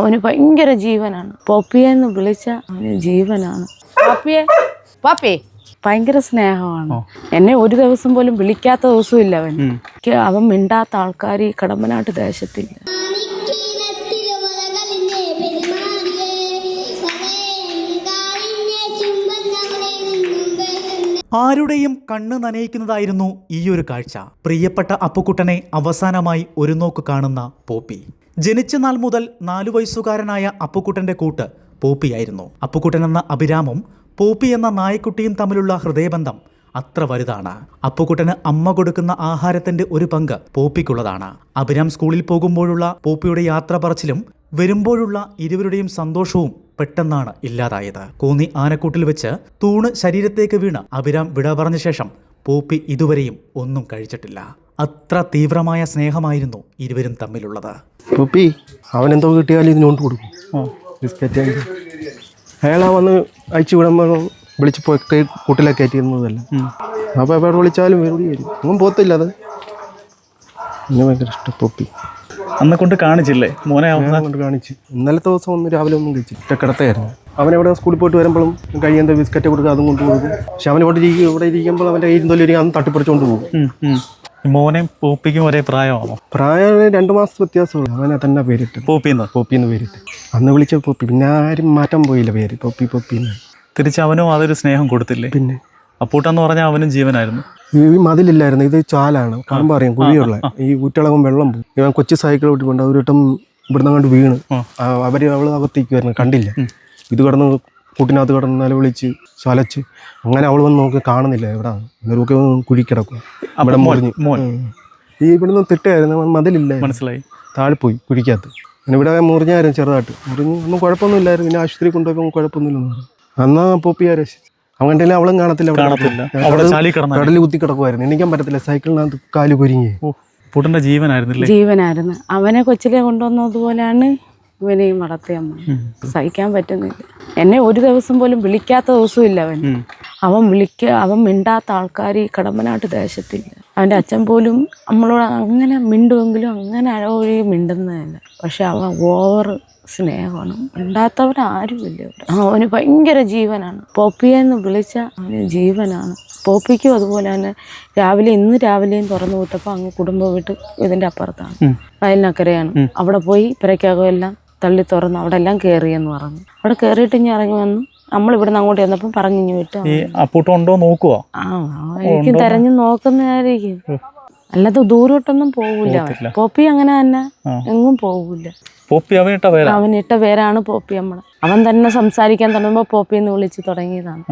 അവന് ഭയങ്കര ജീവനാണ്. പോപ്പിയെന്ന് വിളിച്ച അവന് ജീവനാണ്. പാപ്പിയെ? പാപ്പി ഭയങ്കര സ്നേഹമാണ്. എന്നെ ഒരു ദിവസം പോലും വിളിക്കാത്ത ദിവസവും ഇല്ല അവൻ അവൻ മിണ്ടാത്ത ആൾക്കാർ ഈ കടമ്പനാട്ട് ദേശത്തില്ല. ആരുടെയും കണ്ണ് നനയിക്കുന്നതായിരുന്നു ഈ ഒരു കാഴ്ച. പ്രിയപ്പെട്ട അപ്പുക്കുട്ടനെ അവസാനമായി ഒരു നോക്ക് കാണുന്ന പോപ്പി. ജനിച്ച നാൾ മുതൽ നാലു വയസ്സുകാരനായ അപ്പുക്കുട്ടന്റെ കൂട്ട് പോപ്പിയായിരുന്നു. അപ്പുക്കുട്ടൻ എന്ന അഭിരാമും പോപ്പി എന്ന നായക്കുട്ടിയും തമ്മിലുള്ള ഹൃദയബന്ധം അത്ര വലുതാണ്. അപ്പുക്കുട്ടന് അമ്മ കൊടുക്കുന്ന ആഹാരത്തിന്റെ ഒരു പങ്ക് പോപ്പിക്കുള്ളതാണ്. അഭിരാം സ്കൂളിൽ പോകുമ്പോഴുള്ള പോപ്പിയുടെ യാത്ര പറച്ചിലും വരുമ്പോഴുള്ള ഇരുവരുടെയും സന്തോഷവും പെട്ടെന്നാണ് ഇല്ലാതായത്. കൂന്നി ആനക്കൂട്ടിൽ വെച്ച് തൂണ് ശരീരത്തേക്ക് വീണ് അഭിരാം വിട പറഞ്ഞ ശേഷം പൂപ്പി ഇതുവരെയും ഒന്നും കഴിച്ചിട്ടില്ല. അത്ര തീവ്രമായ സ്നേഹമായിരുന്നു ഇരുവരും തമ്മിലുള്ളത്. പുപ്പി അവനെന്തോ കിട്ടിയാലും ഇതിനോണ്ട് കൊടുക്കും. ബിസ്ക്കറ്റ് അയാളാ വന്ന് അയച്ചു വിടുമ്പോൾ വിളിച്ച് പോയി കൂട്ടിലേക്ക് കയറ്റിയിരുന്നതല്ല? അപ്പോൾ എവിടെ വിളിച്ചാലും വെറുതെ വരും ഒന്നും പോത്തില്ല അത്. എന്നെ ഭയങ്കര ഇഷ്ടം പൊപ്പി. അന്ന് കൊണ്ട് കാണിച്ചില്ലേ? മോനെ കൊണ്ട് കാണിച്ച്. ഇന്നലത്തെ ദിവസം ഒന്ന് രാവിലെ ഒന്നും കഴിച്ചു അവൻ എവിടെ സ്കൂളിൽ പോയിട്ട് വരുമ്പോഴും കഴിയുന്ന ബിസ്ക്കറ്റ് കൊടുക്കുക അതും കൊണ്ട് കൊടുക്കും. പക്ഷെ അവൻ ഇവിടെ ഇരിക്കും ഇവിടെ ഇരിക്കുമ്പോൾ അവന്റെ കയ്യിൽ തൊല്ലി അന്ന് തട്ടിപ്പറിച്ചുകൊണ്ട് പോകും. മോനെയും പോപ്പിക്കും ഒരേ പ്രായമാണോ? പ്രായം രണ്ട് മാസത്തെ വ്യത്യാസമുള്ളൂ. അവനെ തന്നെ പേരിട്ട്. പോപ്പിന്ന്? പോപ്പിന്ന് പേരിട്ട്. അന്ന് വിളിച്ച പോപ്പി. പിന്നെ ആരും മാറ്റം പോയില്ല പേര്. പോപ്പി പോപ്പിന്ന് തിരിച്ച് അവനും അതൊരു സ്നേഹം കൊടുത്തില്ലേ? പിന്നെ. അപ്പൂട്ടെന്ന് പറഞ്ഞാൽ അവനും ജീവനായിരുന്നു. ഈ മതിലില്ലായിരുന്നു ഇത് ചാലാണ് കാണുമ്പോൾ അറിയാം കുഴിയുള്ള. ഈ ഊറ്റളകും വെള്ളം പോകും ഇവൻ കൊച്ചു സൈക്കിൾ ഓട്ടിക്കൊണ്ട് ഒരു വട്ടം ഇവിടുന്ന് കണ്ട് വീണ്. അവർ അവൾ അകത്തേക്കുമായിരുന്നു കണ്ടില്ല. ഇത് കടന്ന് കൂട്ടിനകത്ത് കടന്ന് നിലവിളിച്ച് ചലച്ച്. അങ്ങനെ അവൾ വന്ന് നോക്കി കാണുന്നില്ല എവിടെ. ഇവരൊക്കെ കുഴി കിടക്കും. അവിടെ മുറിഞ്ഞ്. ഈ ഇവിടുന്ന് തിട്ടായിരുന്നു മതിലില്ല മനസ്സിലായി. താഴെ പോയി കുഴിക്കകത്ത്. പിന്നെ ഇവിടെ മുറിഞ്ഞായിരുന്നു ചെറുതായിട്ട്. മുറിഞ്ഞ് ഒന്നും കുഴപ്പമൊന്നുമില്ലായിരുന്നു. പിന്നെ ആശുപത്രി കൊണ്ടുപോയപ്പോൾ കുഴപ്പമൊന്നുമില്ലെന്ന് പറഞ്ഞു. അന്നാ പോപ്പിയാ രക്ഷിച്ചു അവൻ കണ്ടില്ല? അവളും കാണത്തില്ല. അവിടെ കടലിൽ- ചാലി കിടന്നാ. കടലിൽ കുത്തി കിടക്കുമായിരുന്നു എണീക്കാൻ പറ്റത്തില്ല. സൈക്കിളിനകത്ത് കാൽ കുരുങ്ങി. പുട്ടിന്റെ ജീവനായിരുന്നില്ലേ? ജീവനായിരുന്നു. അവനെ കൊച്ചിലെ കൊണ്ടുവന്നതുപോലെയാണ് ഇവനെയും വളർത്തിയമ്മ സഹിക്കാൻ പറ്റുന്നില്ല. എന്നെ ഒരു ദിവസം പോലും വിളിക്കാത്ത ദിവസവും ഇല്ല അവൻ അവൻ വിളിക്ക അവൻ മിണ്ടാത്ത ആൾക്കാർ ഈ കടമ്പനാട്ട് ദേശത്തില്ല. അവന്റെ അച്ഛൻ പോലും നമ്മളോട് അങ്ങനെ മിണ്ടുമെങ്കിലും അങ്ങനെ അഴവഴി മിണ്ടുന്നതല്ല. പക്ഷെ അവൻ ഓവർ സ്നേഹമാണ്. മിണ്ടാത്തവൻ ആരുമില്ല ഇവിടെ അവന് ഭയങ്കര ജീവനാണ്. പോപ്പിയെന്ന് വിളിച്ച അവന് ജീവനാണ്. പോപ്പിക്കും അതുപോലെ തന്നെ രാവിലെ ഇന്ന് രാവിലെയും തുറന്നു വിട്ടപ്പോൾ അങ്ങ് കുടുംബ വീട്ട് ഇതിന്റെ അപ്പുറത്താണ്. വയലിനക്കരയാണ്. അവിടെ പോയി പിറക്കകം എല്ലാം തള്ളി തുറന്ന് അവിടെ എല്ലാം കയറിയെന്ന് പറഞ്ഞു. അവിടെ കയറിയിട്ട് ഇനി ഇറങ്ങി വന്നു നമ്മൾ ഇവിടെ നിന്ന് അങ്ങോട്ട് ചെന്നപ്പം പറഞ്ഞു വിട്ടു ഈ അപ്പൂട്ടം ഉണ്ടോ നോക്കുവോ? ആ എനിക്ക് തെരഞ്ഞു നോക്കുന്നതായിരിക്കും. അല്ലാതെ ദൂരോട്ടൊന്നും പോകൂല പോപ്പി അങ്ങനെ തന്നെ എങ്ങും പോകൂല പോപ്പി അവനിട്ട പേരാ? അവൻ ഇട്ട പേരാണ് പോപ്പി നമ്മൾ അവൻ തന്നെ സംസാരിക്കാൻ തുടങ്ങുമ്പോ പോപ്പി എന്ന് വിളിച്ചു തുടങ്ങിയതാണ്.